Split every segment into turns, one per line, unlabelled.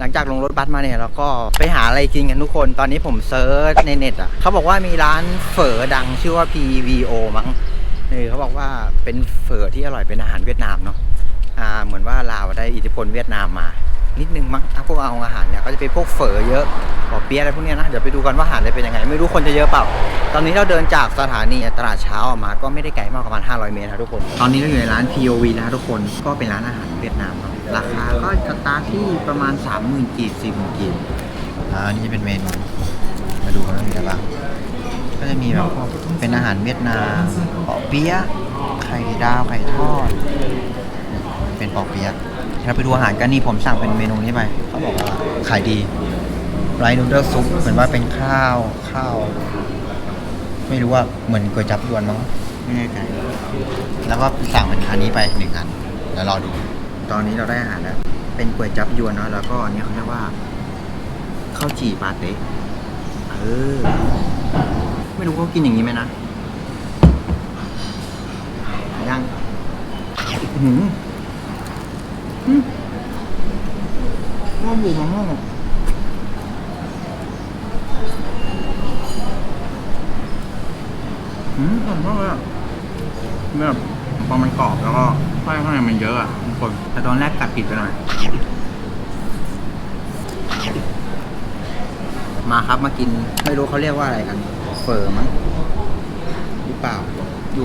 หลังจากลงรถบัสมาเนี่ยเราก็ไปหาอะไรกินกันทุกคน ตอนนี้ผมเซิร์ชในเน็ตอะเขาบอกว่ามีร้านเฝอดังชื่อว่า PVO มั้งเออเขาบอกว่าเป็นเฝอที่อร่อยเป็นอาหารเวียดนามเนาะอ่าเหมือนว่าลาวได้อิทธิพลเวียดนามมา นิดนึงมั้งอะพวกเอาอาหารเนี่ยก็จะเป็นพวกเฝอเยอะปอเปี๊ยะอะไรพวกเนี้ยนะ เดี๋ยวไปดูกันว่าอาหารจะเป็นยังไง ไม่รู้คนจะเยอะเปล่า ตอนนี้เราเดินจากสถานีตลาดเช้าออกมาก็ไม่ได้ไกลมากประมาณ 500 เมตรนะทุกคน ตอนนี้เราอยู่ในร้าน POV นะทุกคน ก็เป็นร้านอาหารเวียดนามเนาะราคาก็สตาร์ทที่ประมาณ 30,000กีบ40,000กีบอ่านี่จะเป็นเมนู มาดูกันว่ามีอะไรบ้าง ก็จะมีแบบพวกเป็นอาหารเวียดนามปอเปี๊ยะไข่ดาวไข่ทอด เป็นปอเปี๊ยะ เราไปดูอาหารกันนี่ผมสั่งเป็นเมนูนี้ไปเขาบอกว่าขายดีไรนูเดิลซุปเหมือนว่าเป็นข้าวข้าว ไม่รู้ว่าเหมือนก๋วยจับยวนมั้งไม่แน่ใจแล้วก็สั่งเป็นอันนี้ไปหนึ่งอันเดี๋ยวรอดู ตอนนี้เราได้อาหารแล้ว เป็นก๋วยจับยวนเนาะแล้วก็อันนี้เขาเรียกว่าข้าวจี่ปาเต้เออไม่รู้เขากินอย่างนี้ไหมนะย่งอื้อหืม อืมว่าบูมะม่วอืมอร่อยมากเลยอะแบบพอมันกรอบแล้วก็ไส้ข้างในมันเยอะอะทุกคนแต่ตอนแรกกัดผิดไปหน่อย มาครับมากิน ไม่รู้เขาเรียกว่าอะไรกัน เฟอร์มั้งหรือเปล่า ดู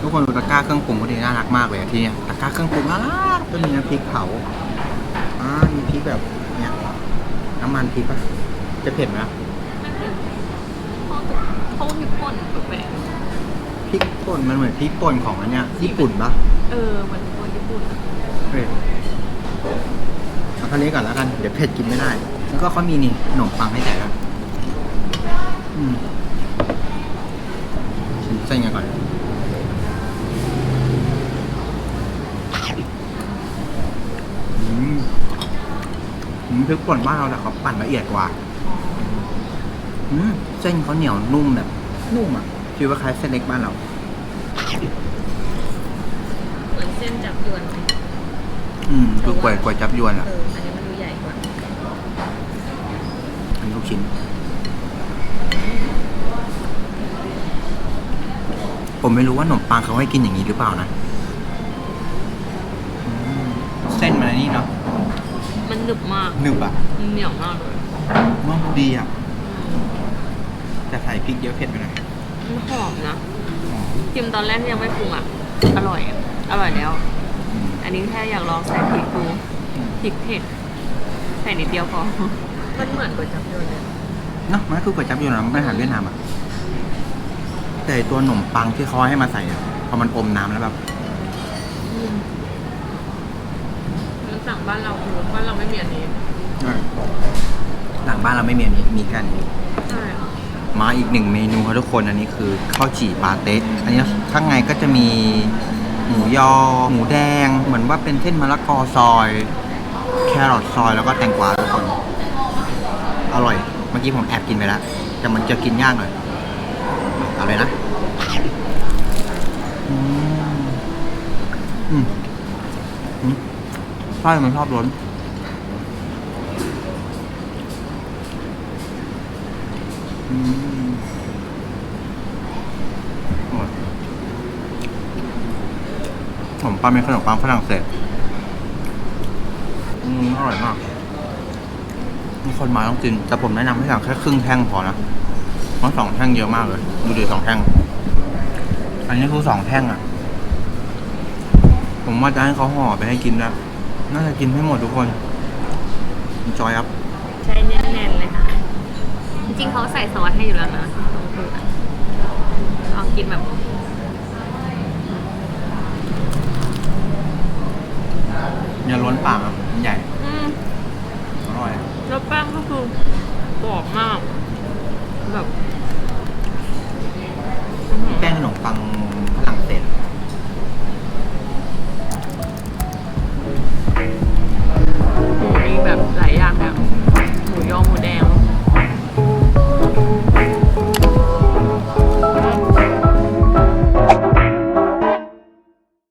ทุกคนดูตะกร้าเครื่องปรุงก็ดีน่ารักมากเลยอะที่เนี้ยตะกร้าเครื่องปรุงน่ารักก็มีน้ำพริกเผาอ่ามีพริกแบบเนี้ยน้ำมันพริกปะจะเผ็ดไหมอะ
เขามีป่นแปลก
พริกป่นมันเหมือนพริกป่นของอันเนี้ยญี่ปุ่นปะ
ๆเออเหมันคนญี่ปุ่นอะ
เผ็ดเอาคันนี้ก่อนแล้วกันเดี๋ยวเผ็ดกินไม่ได้ แล้วก็เขามีนี่ขนมปังให้แจกอะอืมชิมเส้นกันก่อน อืมอืม พริกป่นบ้านเราแต่เขาปั่นละเอียดกว่าอืมเส้นเขาเหนียวนุ่มแบบนุ่มอะคิดว่าคล้ายเส้นเล็กบ้านเรา
เหมือนเส้นจับยวนไหม
อืมคือกล้วยกล้วยจับยวนอะ
เอออันนี้มันดูใหญ่กว่า
อันนี้ลูกชิ้นผมไม่รู้ว่าขนมปังเขาให้กินอย่างนี้หรือเปล่านะอืมเส้นมันอันนี้เนาะ
มัน หนึบมาก
หนึบอะ
มันเหนียวมากเลย
ว่าดีอะแต่ใส่พริกเยอะเผ็ดไปหน่อย
มันหอมนะจิมตอนแรกที่ยังไม่ปรุงอะ อร่อยอะอร่อยแล้ว
อืม
อันนี้แค่อยากลองใส่พริกดูพริกเผ็ดใส่นิดเดียวพอมันเหมือนก๋วยจับยวนเลย
เนาะมันคือกล้วยจับยวนนะมันเป็นอาหารเวียดนามอะแต่ตัวขนมปังที่เขาให้มาใส่อะพอมันอมน้ำแล้วแบบ
มันสั่งบ้านเราคือบ้านเราไม่มีอันนี้
หลังบ้านเราไม่มีอันนี้มีแค่นี้
ใช่
มาอีกหนึ่งเมนูครับทุกคนอันนี้คือข้าวจี่ปาเต๊ะอันนี้ข้างในก็จะมีหมูยอ หมูแดง เหมือนว่าเป็นเส้นมะละกอซอย แครอทซอยแล้วก็แตงกวาทุกคน อร่อย เมื่อกี้ผมแอบกินไปแล้ว แต่มันจะกินยากหน่อยเอาเลยนะอืมอืมอืมไส้มันชอบล้นอืมอร่อยขนมปังเป็นขนมปังฝรั่งเศสอืมอร่อยมาก มีคนมาต้องกิน แต่ผมแนะนำให้สั่งแค่ครึ่งแท่งพอนะเพราะสองแท่งเยอะมากเลย ดูดิสองแท่ง อันนี้คือสองแท่งอะ ผมว่าจะให้เขาห่อไปให้กินแล้ว น่าจะกินให้หมดทุกคนจอยครับ
ใช้แน่นๆเลยค่ะ จริงๆเขาใส่ซอสให้อยู่แล้วนะตรงคือลองกินแบบ
อย่าล้นปากอะมันใหญ่
อืม
อร่อย
แล้วแป้งก็คือกรอบมาก แบบอื้อหือ
แป้งขนมปัง